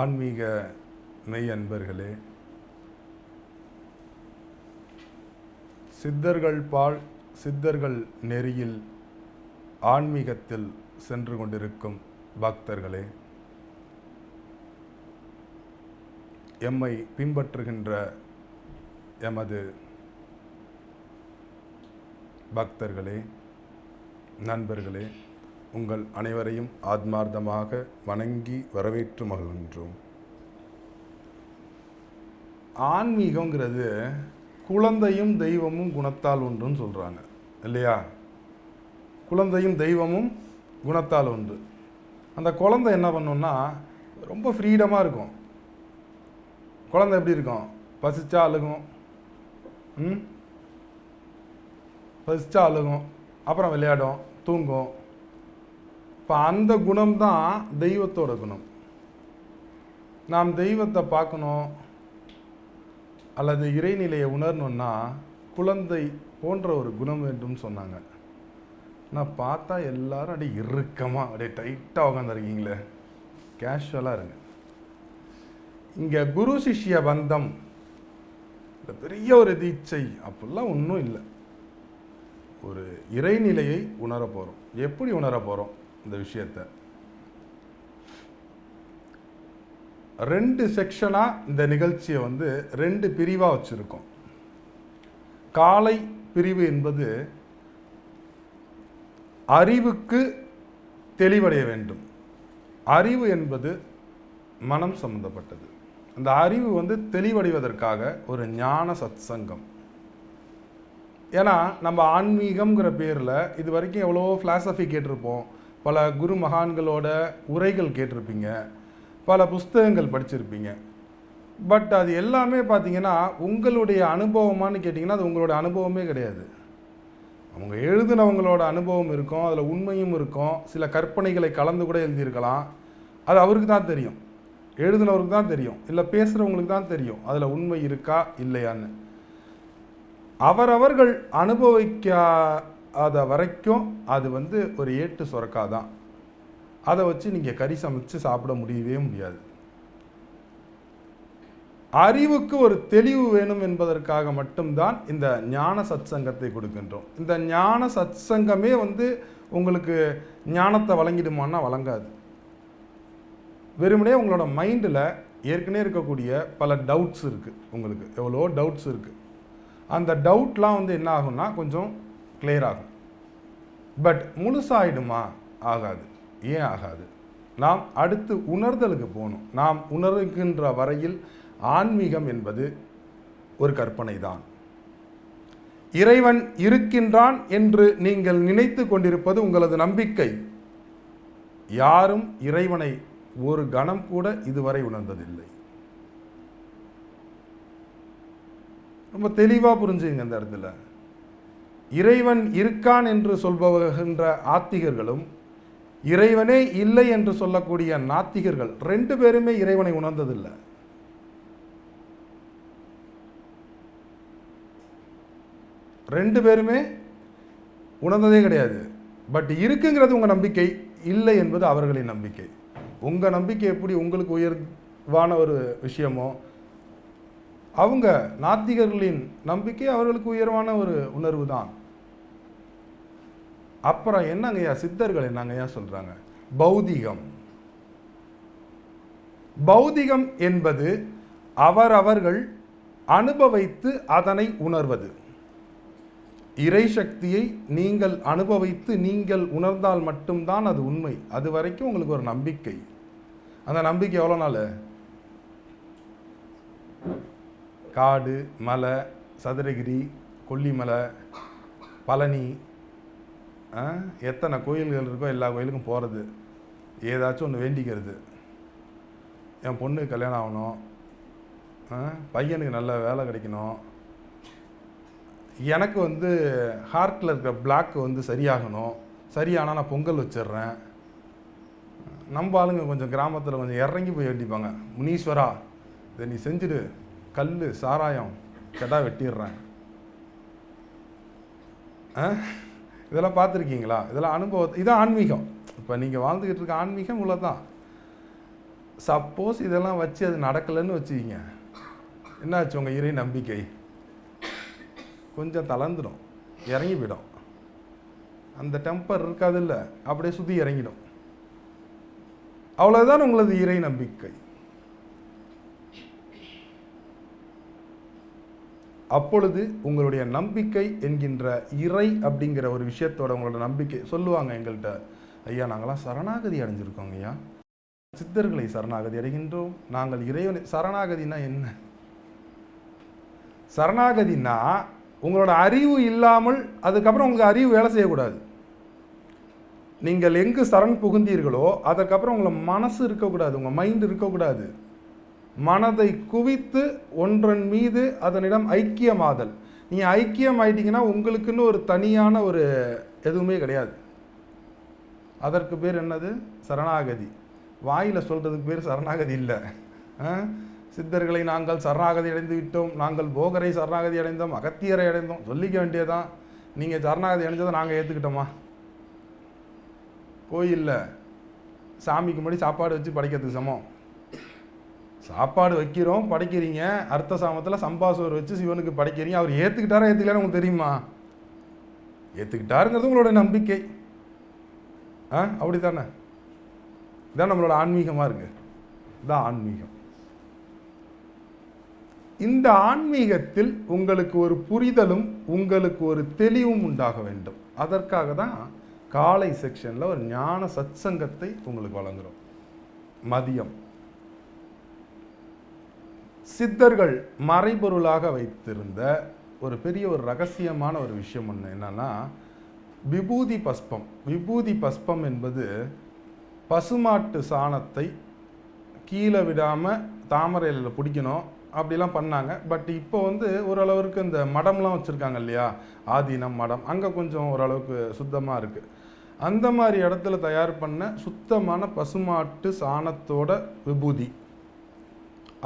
ஆன்மீக மெய் அன்பர்களே சித்தர்கள் பால் சித்தர்கள் நெறியில் ஆன்மீகத்தில் சென்று கொண்டிருக்கும் பக்தர்களே எம்மை பின்பற்றுகின்ற எமது பக்தர்களே நண்பர்களே உங்கள் அனைவரையும் ஆத்மார்த்தமாக வணங்கி வரவேற்று மகிழ்கின்றோம். ஆன்மீகங்கிறது குழந்தையும் தெய்வமும் குணத்தால் ஒன்றுன்னு சொல்கிறாங்க இல்லையா? குழந்தையும் தெய்வமும் குணத்தால் ஒன்று. அந்த குழந்தை என்ன பண்ணும்னா ரொம்ப ஃப்ரீடமாக இருக்கும். குழந்தை எப்படி இருக்கும்? பசிச்சா அழுகும். ம்? பசிச்சா அழுகும். அப்புறம் விளையாடும் தூங்கும். இப்போ அந்த குணம் தான் தெய்வத்தோட குணம். நாம் தெய்வத்தை பார்க்கணும் அல்லது இறைநிலையை உணரணும்னா குழந்தை போன்ற ஒரு குணம் வேண்டும் சொன்னாங்க. நான் பார்த்தா எல்லாரும் அப்படியே இறுக்கமாக அப்படியே டைட்டாக உட்காந்துருக்கீங்களே கேஷுவலாக இருங்க. இங்கே குரு சிஷ்ய பந்தம் பெரிய ஒரு தீட்சை அப்படிலாம் ஒன்றும் இல்லை. ஒரு இறைநிலையை உணர போகிறோம் எப்படி உணர போகிறோம் இந்த விஷயத்தை. ரெண்டு செக்ஷனாக இந்த நிகழ்ச்சியை வந்து ரெண்டு பிரிவாக வச்சுருக்கோம். காலை பிரிவு என்பது அறிவுக்கு தெளிவடைய வேண்டும். அறிவு என்பது மனம் சம்பந்தப்பட்டது. அந்த அறிவு வந்து தெளிவடைவதற்காக ஒரு ஞான சத்சங்கம். ஏன்னா நம்ம ஆன்மீகம்ங்கிற பேரில் இது வரைக்கும் எவ்வளோ ஃபிலாசபி கேட்டிருப்போம். பல குரு மகான்களோட உரைகள் கேட்டிருப்பீங்க பல புஸ்தகங்கள் படிச்சிருப்பீங்க. பட் அது எல்லாமே பார்த்தீங்கன்னா உங்களுடைய அனுபவமான்னு கேட்டிங்கன்னா அது உங்களோட அனுபவமே கிடையாது. அவங்க எழுதினவங்களோட அனுபவம் இருக்கும் அதில் உண்மையும் இருக்கும். சில கற்பனைகளை கலந்து கூட எழுதியிருக்கலாம். அது அவருக்கு தான் தெரியும். எழுதினவருக்கு தான் தெரியும். இல்லை பேசுகிறவங்களுக்கு தான் தெரியும். அதில் உண்மை இருக்கா இல்லையான்னு. அவரவர்கள் அனுபவிக்க அதை வரைக்கும் அது வந்து ஒரு ஏட்டு சுரக்கா தான் அதை வச்சு நீங்கள் கறி சமைச்சு சாப்பிட முடியவே முடியாது. அறிவுக்கு ஒரு தெளிவு வேணும் என்பதற்காக மட்டும்தான் இந்த ஞான சத்சங்கத்தை கொடுக்கின்றோம். இந்த ஞான சத்சங்கமே வந்து உங்களுக்கு ஞானத்தை வழங்கிடுமான்னா வழங்காது. வெறுமனே உங்களோட மைண்டில் ஏற்கனவே இருக்கக்கூடிய பல டவுட்ஸ் இருக்குது உங்களுக்கு. எவ்வளோ டவுட்ஸ் இருக்குது அந்த டவுட்லாம் வந்து என்ன ஆகும்னா கொஞ்சம் கிளியர் ஆகும். பட் முழுசாயிடுமா? ஆகாது. ஏன் ஆகாது? நாம் அடுத்து உணர்தலுக்கு போகணும். நாம் உணர்கின்ற வரையில் ஆன்மீகம் என்பது ஒரு கற்பனை தான் இறைவன் இருக்கின்றான் என்று நீங்கள் நினைத்து கொண்டிருப்பது உங்களது நம்பிக்கை. யாரும் இறைவனை ஒரு கணம் கூட இதுவரை உணர்ந்ததில்லை. ரொம்ப தெளிவாக புரிஞ்சுங்க இந்த இடத்துல. இறைவன் இருக்கான் என்று சொல்பவர்கின்ற ஆத்திகர்களும் இறைவனே இல்லை என்று சொல்லக்கூடிய நாத்திகர்கள் ரெண்டு பேருமே இறைவனை உணர்ந்ததில்லை. ரெண்டு பேருமே உணர்ந்ததே கிடையாது. பட் இருக்குங்கிறது உங்கள் நம்பிக்கை இல்லை என்பது அவர்களின் நம்பிக்கை. உங்கள் நம்பிக்கை எப்படி உங்களுக்கு உயர்வான ஒரு விஷயமோ அவங்க நாத்திகர்களின் நம்பிக்கை அவர்களுக்கு உயர்வான ஒரு உணர்வு தான். அப்புறம் என்னங்கய்யா சித்தர்கள் என்னங்கய்யா சொல்கிறாங்க பௌதிகம். பௌதிகம் என்பது அவரவர்கள் அனுபவித்து அதனை உணர்வது. இறை சக்தியை நீங்கள் அனுபவித்து நீங்கள் உணர்ந்தால் மட்டும்தான் அது உண்மை. அது வரைக்கும் உங்களுக்கு ஒரு நம்பிக்கை. அந்த நம்பிக்கை எவ்வளோ நாள்? காடு மலை சதுரகிரி கொல்லிமலை பழனி எத்தனை கோயில்கள் இருக்கோ எல்லா கோயிலுக்கும் போகிறது ஏதாச்சும் ஒன்று வேண்டிக்கிறது. என் பொண்ணுக்கு கல்யாணம் ஆகணும். ஆ, பையனுக்கு நல்ல வேலை கிடைக்கணும். எனக்கு வந்து ஹார்ட்டில் இருக்கிற பிளாக் வந்து சரியாகணும். சரியானால் நான் பொங்கல் வச்சிடுறேன். நம்ம ஆளுங்க கொஞ்சம் கிராமத்தில் கொஞ்சம் இறங்கி போய் வேண்டிப்பாங்க. முனீஸ்வரா இதை நீ செஞ்சுடு. கல் சாராயம் கெடா வெட்டிடுறேன். ஆ? இதெல்லாம் பார்த்துருக்கீங்களா? இதெல்லாம் அனுபவம் இதான் ஆன்மீகம். இப்போ நீங்கள் வாழ்ந்துக்கிட்டு இருக்க ஆன்மீகம் இவ்வளோ தான் சப்போஸ் இதெல்லாம் வச்சு அது நடக்கலைன்னு வச்சுக்கிங்க. என்னாச்சு? உங்கள் இறை நம்பிக்கை. கொஞ்சம் தளர்ந்துடும். இறங்கி போயிடும் அந்த டெம்பர் இருக்காதுல்ல? அப்படியே சுற்றி இறங்கிடும். அவ்வளோதான் உங்களது இறை நம்பிக்கை. அப்பொழுது உங்களுடைய நம்பிக்கை என்கின்ற இறை அப்படிங்கிற ஒரு விஷயத்தோட உங்களோட நம்பிக்கை சொல்லுவாங்க எங்கள்கிட்ட ஐயா நாங்களாம் சரணாகதி அடைஞ்சிருக்கோங்க ஐயா. சித்தர்களை சரணாகதி அடைகின்றோம். நாங்கள் இறைவனை சரணாகதினா என்ன? சரணாகதினா உங்களோட அறிவு இல்லாமல் அதுக்கப்புறம் உங்களுக்கு அறிவு வேலை செய்யக்கூடாது. நீங்கள் எங்கு சரண் புகுந்தீர்களோ அதற்கப்புறம் உங்களை மனசு இருக்கக்கூடாது உங்கள் மைண்ட் இருக்கக்கூடாது. மனதை குவித்து ஒன்றன் மீது அதனிடம் ஐக்கியமாதல். நீங்கள் ஐக்கியம் ஆயிட்டீங்கன்னா உங்களுக்குன்னு ஒரு தனியான ஒரு எதுவுமே கிடையாது. அதற்கு பேர் என்னது? சரணாகதி. வாயில் சொல்கிறதுக்கு பேர் சரணாகதி இல்லை. ஆ? சித்தர்களை நாங்கள் சரணாகதி அடைந்து விட்டோம். நாங்கள் போகரை சரணாகதி அடைந்தோம். அகத்தியரை அடைந்தோம். சொல்லிக்க வேண்டியதான் நீங்கள் சரணாகதி அடைஞ்சதை நாங்கள் ஏற்றுக்கிட்டோமா கோயிலில் சாமிக்கு முன்னாடி சாப்பாடு வச்சு படைக்கிறதுக்கு சமம். சாப்பாடு வைக்கிறோம் படைக்கிறீங்க. அர்த்த சாமத்தில் சம்பாசோர் வச்சு சிவனுக்கு படைக்கிறீங்க. அவர் ஏற்றுக்கிட்டாரா ஏற்றுக்கலான்னு உங்களுக்கு தெரியுமா? ஏற்றுக்கிட்டாருங்கிறது உங்களோட நம்பிக்கை. ஆ அப்படித்தானே? இதான் நம்மளோட ஆன்மீகமாக இருக்குது இதான் ஆன்மீகம். இந்த ஆன்மீகத்தில் உங்களுக்கு ஒரு புரிதலும் உங்களுக்கு ஒரு தெளிவும் உண்டாக வேண்டும். அதற்காக தான் காலை செக்ஷனில் ஒரு ஞான சத்சங்கத்தை உங்களுக்கு வழங்குகிறோம் மதியம். சித்தர்கள் மறைபொருளாக வைத்திருந்த ஒரு பெரிய ஒரு ரகசியமான ஒரு விஷயம் ஒன்று என்னன்னா விபூதி பஸ்பம். விபூதி பஸ்பம் என்பது பசுமாட்டு சாணத்தை கீழே விடாமல் தாமரையில் பிடிக்கணும். அப்படிலாம் பண்ணாங்க. பட் இப்போ வந்து ஓரளவுக்கு இந்த மடம்லாம் வச்சுருக்காங்க இல்லையா? ஆதீனம் மடம். அங்கே கொஞ்சம் ஓரளவுக்கு சுத்தமாக இருக்குது அந்த மாதிரி இடத்துல தயார் பண்ண சுத்தமான பசுமாட்டு சாணத்தோட விபூதி.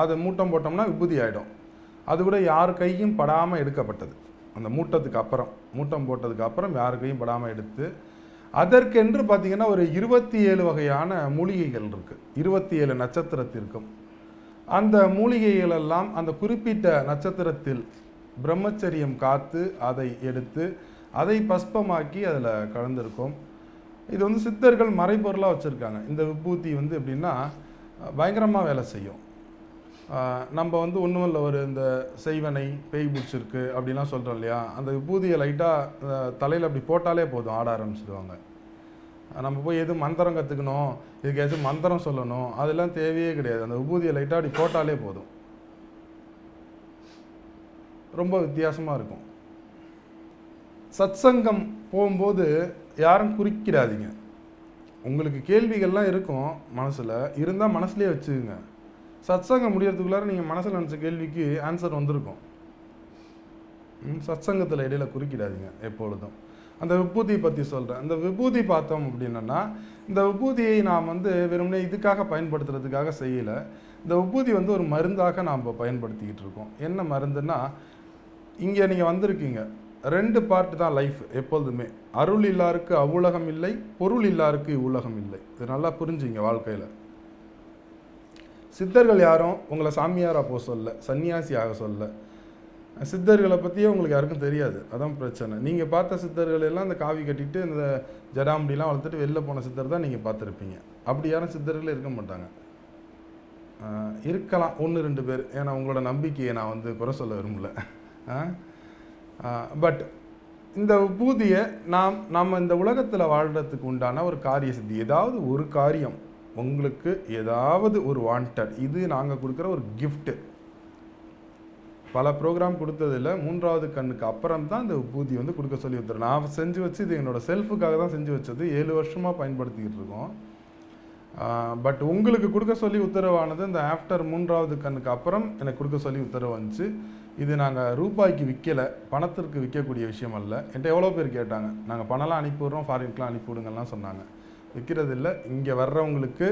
அது மூட்டம் போட்டோம்னா விபூதி ஆகிடும் அது கூட யார் கையும் படாமல் எடுக்கப்பட்டது. அந்த மூட்டத்துக்கு அப்புறம் மூட்டம் போட்டதுக்கு அப்புறம் யார் கையும் படாமல் எடுத்து அதற்கென்று பார்த்தீங்கன்னா ஒரு இருபத்தி ஏழு வகையான மூலிகைகள் இருக்குது இருபத்தி ஏழு நட்சத்திரத்திற்கும். அந்த மூலிகைகளெல்லாம் அந்த குறிப்பிட்ட நட்சத்திரத்தில் பிரம்மச்சரியம் காத்து அதை எடுத்து அதை பஸ்பமாக்கி அதில் கலந்திருக்கும். இது வந்து சித்தர்கள் மறைபொருளாக வச்சுருக்காங்க. இந்த விபூதி வந்து எப்படின்னா பயங்கரமாக வேலை செய்யும். நம்ம வந்து ஒன்றும் இல்லை ஒரு இந்த செய்வனை பேய் பிடிச்சிருக்கு அப்படிலாம் சொல்கிறோம் இல்லையா? அந்த விபூதியை லைட்டாக தலையில் அப்படி போட்டாலே போதும் ஆட ஆரம்பிச்சிடுவாங்க நம்ம போய் எதுவும் மந்திரம் கற்றுக்கணும் இதுக்காச்சும் மந்திரம் சொல்லணும் அதெல்லாம் தேவையே கிடையாது. அந்த விபூதியை லைட்டாக அப்படி போட்டாலே போதும். ரொம்ப வித்தியாசமாக இருக்கும். சத்சங்கம் போகும்போது யாரும் குறிக்கிறாதீங்க. உங்களுக்கு கேள்விகள்லாம் இருக்கும் மனசில் இருந்தால் மனசுலேயே வச்சுக்கோங்க. சத்சங்கம் முடியறதுக்குள்ளார நீங்கள் மனசில் நினச்ச கேள்விக்கு ஆன்சர் வந்திருக்கும். சத்சங்கத்தில் இடையில குறுக்கிடாதீங்க எப்பொழுதும். அந்த விபூதியை பற்றி சொல்கிறேன் அந்த விபூதி பார்த்தோம் அப்படின்னா இந்த விபூதியை நாம் வந்து வெறுமனே இதுக்காக பயன்படுத்துறதுக்காக செய்யலை. இந்த விபூதி வந்து ஒரு மருந்தாக நாம் பயன்படுத்திக்கிட்டு இருக்கோம். என்ன மருந்துன்னா இங்கே நீங்கள் வந்திருக்கீங்க. ரெண்டு பார்ட் தான் லைஃப் எப்பொழுதுமே. அருள் இல்லாருக்கு அவ்வுலகம் இல்லை பொருள் இல்லாருக்கு இவ்வுலகம் இல்லை. இது நல்லா புரிஞ்சுங்க வாழ்க்கையில். சித்தர்கள் யாரும் உங்களை சாமியாராக போக சொல்ல சன்னியாசி ஆக சொல்ல. சித்தர்களை பற்றியே உங்களுக்கு யாருக்கும் தெரியாது. அதான் பிரச்சனை. நீங்கள் பார்த்த சித்தர்கள் எல்லாம் அந்த காவி கட்டிட்டு இந்த ஜடாமுடிலாம் வளர்த்துட்டு வெளில போன சித்தர் தான் நீங்கள் பார்த்துருப்பீங்க. அப்படி யாரும் சித்தர்களே இருக்க மாட்டாங்க. இருக்கலாம். ஒன்று ரெண்டு பேர். ஏன்னா உங்களோட நம்பிக்கையை நான் வந்து குறை சொல்ல விரும்பல. பட் இந்த பூதியை நாம் நம்ம இந்த உலகத்தில் வாழ்கிறதுக்கு உண்டான ஒரு காரிய சித்தி ஏதாவது ஒரு காரியம் உங்களுக்கு ஏதாவது ஒரு வாண்டட் இது நாங்கள் கொடுக்குற ஒரு கிஃப்ட்டு பல ப்ரோக்ராம் கொடுத்ததில் மூன்றாவது கண்ணுக்கு அப்புறம் தான் இந்த பூதி வந்து கொடுக்க சொல்லி வந்துடும் நான் செஞ்சு வச்சு இது என்னோட செல்ஃபுக்காக தான் செஞ்சு வச்சது. ஏழு வருஷமாக பயன்படுத்திக்கிட்டு இருக்கோம். பட் உங்களுக்கு கொடுக்க சொல்லி உத்தரவானது இந்த ஆஃப்டர் மூன்றாவது கண்ணுக்கு அப்புறம் எனக்கு கொடுக்க சொல்லி உத்தரவு வந்துச்சு. இது நாங்கள் ரூபாய்க்கு விற்கலை பணத்திற்கு விற்கக்கூடிய விஷயம் அல்ல. என்கிட்ட எவ்வளோ பேர் கேட்டாங்க. நாங்கள் பணம்லாம் அனுப்பிவிடுறோம் ஃபாரின்க்கெலாம் அனுப்பிவிடுங்கலாம் சொன்னாங்க. விற்கிறது இல்லை இங்கே வர்றவங்களுக்கு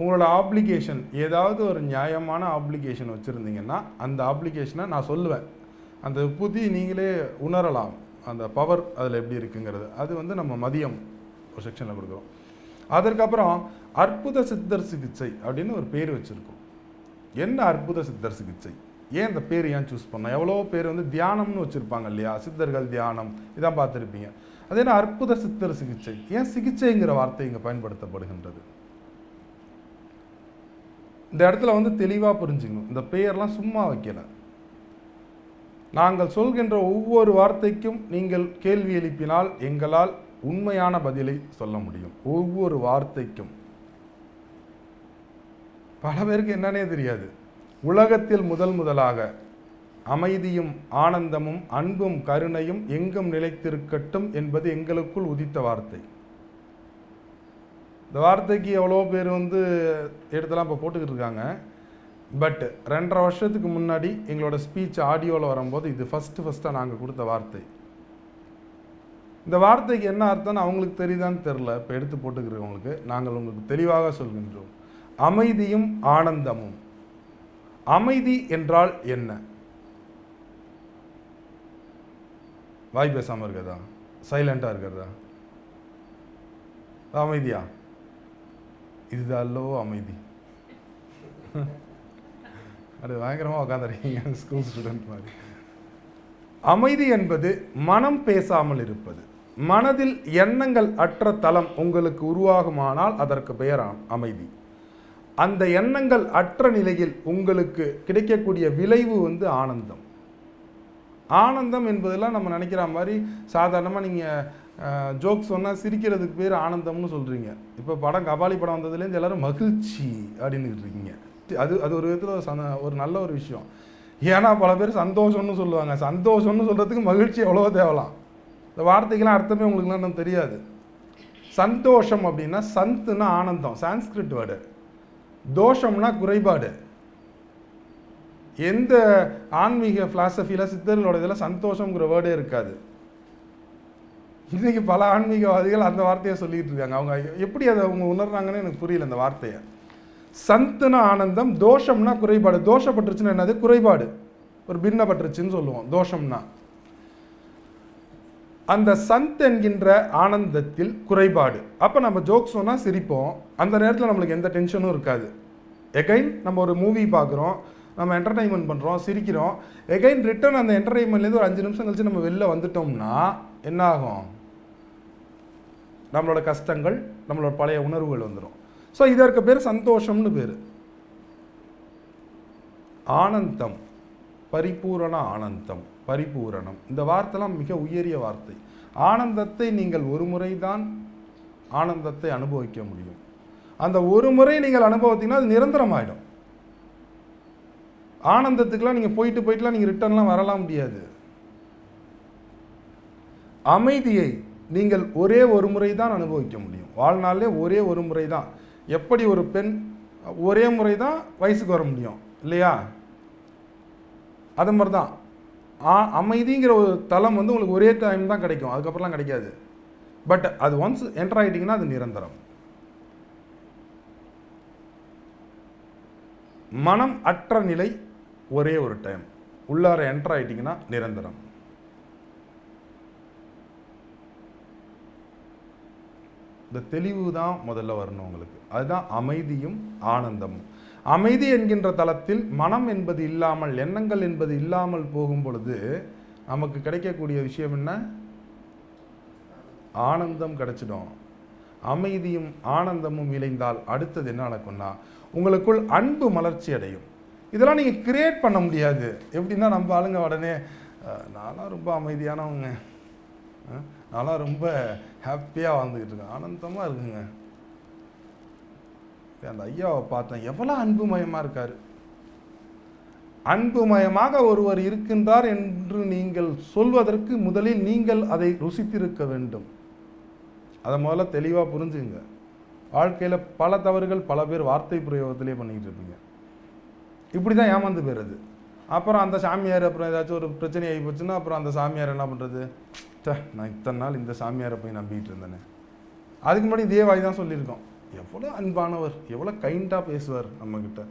உங்களோட ஆப்ளிகேஷன் ஏதாவது ஒரு நியாயமான ஆப்ளிகேஷன் வச்சுருந்தீங்கன்னா அந்த ஆப்ளிகேஷனை நான் சொல்லுவேன். அந்த புதி நீங்களே உணரலாம். அந்த பவர் அதில் எப்படி இருக்குங்கிறது. அது வந்து நம்ம மதியம் ஒரு செக்ஷனில் கொடுக்குறோம். அதற்கப்புறம் அற்புத சித்தர் சிகிச்சை அப்படின்னு ஒரு பேர் வச்சுருக்கோம். என்ன அற்புத சித்தர் சிகிச்சை? ஏன் இந்த பேர் ஏன் சூஸ் பண்ணோம்? எவ்வளோ பேர் வந்து தியானம்னு வச்சுருப்பாங்க இல்லையா? சித்தர்கள் தியானம் இதான் பார்த்துருப்பீங்க. அது என்ன அற்புத சித்தர் சிகிச்சை? ஏன் சிகிச்சைங்கிற வார்த்தை இங்கே பயன்படுத்தப்படுகின்றது? இந்த இடத்துல வந்து தெளிவாக புரிஞ்சுக்கணும். இந்த பெயர்லாம் சும்மா வைக்கல. நாங்கள் சொல்கின்ற ஒவ்வொரு வார்த்தைக்கும் நீங்கள் கேள்வி எழுப்பினால் எங்களால் உண்மையான பதிலை சொல்ல முடியும். ஒவ்வொரு வார்த்தைக்கும். பல பேருக்கு என்னன்னே தெரியாது. உலகத்தில் முதல் முதலாக அமைதியும் ஆனந்தமும் அன்பும் கருணையும் எங்கும் நிலைத்திருக்கட்டும் என்பது எங்களுக்குள் உதித்த வார்த்தை. இந்த வார்த்தைக்கு எவ்வளோ பேர் வந்து எடுத்தெல்லாம் இப்போ போட்டுக்கிட்டு இருக்காங்க. பட் ரெண்டரை வருஷத்துக்கு முன்னாடி எங்களோட ஸ்பீச் ஆடியோவில் வரும்போது இது ஃபஸ்ட்டு ஃபஸ்ட்டாக நாங்கள் கொடுத்த வார்த்தை. இந்த வார்த்தைக்கு என்ன அர்த்தம்னு அவங்களுக்கு தெரியுதான்னு தெரில இப்போ எடுத்து போட்டுக்கிறவங்களுக்கு நாங்கள் உங்களுக்கு தெளிவாக சொல்கின்றோம். அமைதியும் ஆனந்தமும். அமைதி என்றால் என்ன? வாய் பேசாமல் இருக்கிறதா? சைலண்ட்டாக இருக்கிறதா? அமைதியா? இதுதான் அல்லவோ அமைதி. அது பயங்கரமாக உட்காந்துருக்கீங்க ஸ்கூல் ஸ்டூடெண்ட் மாதிரி. அமைதி என்பது மனம் பேசாமல் இருப்பது. மனதில் எண்ணங்கள் அற்ற தளம் உங்களுக்கு உருவாகுமானால் அதற்கு பெயர் அமைதி. அந்த எண்ணங்கள் அற்ற நிலையில் உங்களுக்கு கிடைக்கக்கூடிய விளைவு வந்து ஆனந்தம். ஆனந்தம் என்பதெல்லாம் நம்ம நினைக்கிற மாதிரி சாதாரணமாக நீங்கள் ஜோக் சொன்னால் சிரிக்கிறதுக்கு பேர் ஆனந்தம்னு சொல்கிறீங்க இப்போ படம் கபாலி படம் வந்ததுலேருந்து எல்லாரும் மகிழ்ச்சி அப்படின்னு இருக்கீங்க. அது அது ஒரு விதத்தில் ஒரு சந்த- ஒரு நல்ல ஒரு விஷயம். ஏன்னா பல பேர் சந்தோஷம்னு சொல்லுவாங்க. சந்தோஷம்னு சொல்கிறதுக்கு மகிழ்ச்சி எவ்வளோ தேவலாம். இந்த வார்த்தைக்கெல்லாம் அர்த்தமே உங்களுக்குலாம் இன்னும் தெரியாது. சந்தோஷம் அப்படின்னா சந்துன்னா ஆனந்தம் சான்ஸ்கிரிட் வேர்டு. தோஷம்னா குறைபாடு. எந்த ஆன்மீக ஃபிலாசபியில் சித்தர்களோட இதில் சந்தோஷங்கிற வேர்டே இருக்காது. இன்றைக்கி பல ஆன்மீகவாதிகள் அந்த வார்த்தையை சொல்லிகிட்டு இருக்காங்க அவங்க எப்படி அதை அவங்க உணர்றாங்கன்னு எனக்கு புரியல அந்த வார்த்தையை. சந்துனா ஆனந்தம் தோஷம்னா குறைபாடு. தோஷப்பட்டுருச்சுன்னா என்னது? குறைபாடு. ஒரு பின்னப்பட்டுருச்சுன்னு சொல்லுவோம். தோஷம்னா. அந்த சந்த் என்கின்ற ஆனந்தத்தில் குறைபாடு. அப்போ நம்ம ஜோக் சொன்னால் சிரிப்போம். அந்த நேரத்தில் நம்மளுக்கு எந்த டென்ஷனும் இருக்காது. எகைன் நம்ம ஒரு மூவி பார்க்குறோம். நம்ம என்டர்டைன்மெண்ட் பண்ணுறோம் சிரிக்கிறோம். எகைன் ரிட்டர்ன் அந்த என்டர்டைன்மெண்ட்லேருந்து ஒரு அஞ்சு நிமிஷம் கழிச்சு நம்ம வெளில வந்துட்டோம்னா என்ன ஆகும் நம்மளோட கஷ்டங்கள் நம்மளோட பழைய உணர்வுகள் வந்துடும் ஸோ இதற்கு பேர் சந்தோஷம்னு பேர். ஆனந்தம் பரிபூரண ஆனந்தம் பரிபூரணம். இந்த வார்த்தைலாம் மிக உயரிய வார்த்தை. ஆனந்தத்தை நீங்கள் ஒரு முறை தான் ஆனந்தத்தை அனுபவிக்க முடியும். அந்த ஒரு முறை நீங்கள் அனுபவித்தீங்கன்னா அது நிரந்தரமாயிடும். ஆனந்தத்துக்குலாம் நீங்கள் போயிட்டு போயிட்டுலாம் நீங்கள் ரிட்டர்ன்லாம் வரலாம் முடியாது. அமைதியை நீங்கள் ஒரே ஒரு முறை தான் அனுபவிக்க முடியும். வாழ்நாளிலே ஒரே ஒரு முறை தான் எப்படி ஒரு பெண் ஒரே முறை தான் வயசுக்கு வர முடியும் இல்லையா? அது மாதிரி தான் ஆ- அமைதிங்கிற ஒரு தளம் வந்து உங்களுக்கு ஒரே டைம் தான் கிடைக்கும். அதுக்கப்புறம்லாம் கிடைக்காது. பட் அது ஒன்ஸ் என்டர் ஆகிட்டிங்கன்னா அது நிரந்தரம். மனம் அற்ற நிலை ஒரே ஒரு டைம் உள்ளார என்டர் ஆகிட்டிங்கன்னா நிரந்தரம். இந்த தெளிவு தான் முதல்ல வரணும் உங்களுக்கு. அதுதான் அமைதியும் ஆனந்தமும். அமைதி என்கின்ற தளத்தில் மனம் என்பது இல்லாமல் எண்ணங்கள் என்பது இல்லாமல் போகும் பொழுது நமக்கு கிடைக்கக்கூடிய விஷயம் என்ன? ஆனந்தம் கிடைச்சிடும். அமைதியும் ஆனந்தமும் இணைந்தால் அடுத்தது என்ன நடக்கும்னா உங்களுக்குள் அன்பு மலர்ச்சி அடையும். இதெல்லாம் நீங்கள் கிரியேட் பண்ண முடியாது. எப்படின்னா நம்ம ஆளுங்க உடனே "அஹ், நான்லாம் ரொம்ப அமைதியானவங்க. அஹ், நான்லாம் ரொம்ப ஹாப்பியாக வாழ்ந்துக்கிட்டு இருக்கேன். ஆனந்தமாக இருக்குங்க. அந்த ஐயாவை பார்த்தேன். எவ்வளோ அன்புமயமாக இருக்கார். அன்புமயமாக ஒருவர் இருக்கின்றார் என்று நீங்கள் சொல்வதற்கு முதலில் நீங்கள் அதை ருசித்திருக்க வேண்டும். அதை முதல்ல தெளிவாக புரிஞ்சுங்க வாழ்க்கையில் பல தவறுகள் பல பேர் வார்த்தை பிரயோகத்திலே பண்ணிக்கிட்டு இருப்பீங்க. இப்படி தான் ஏமாந்து போயிடுறது அப்புறம் அந்த சாமியார் அப்புறம் ஏதாச்சும் ஒரு பிரச்சனை ஆகி போச்சுன்னா அப்புறம் அந்த சாமியார் என்ன பண்ணுறது ச்சே நான் இத்தனை நாள் இந்த சாமியாரை போய் நம்பிக்கிட்டு இருந்தேனே. அதுக்கு முன்னாடி இதே வாய் தான் சொல்லியிருக்கோம். எவ்வளோ அன்பானவர் எவ்வளோ கைண்டாக பேசுவார் நம்மக்கிட்ட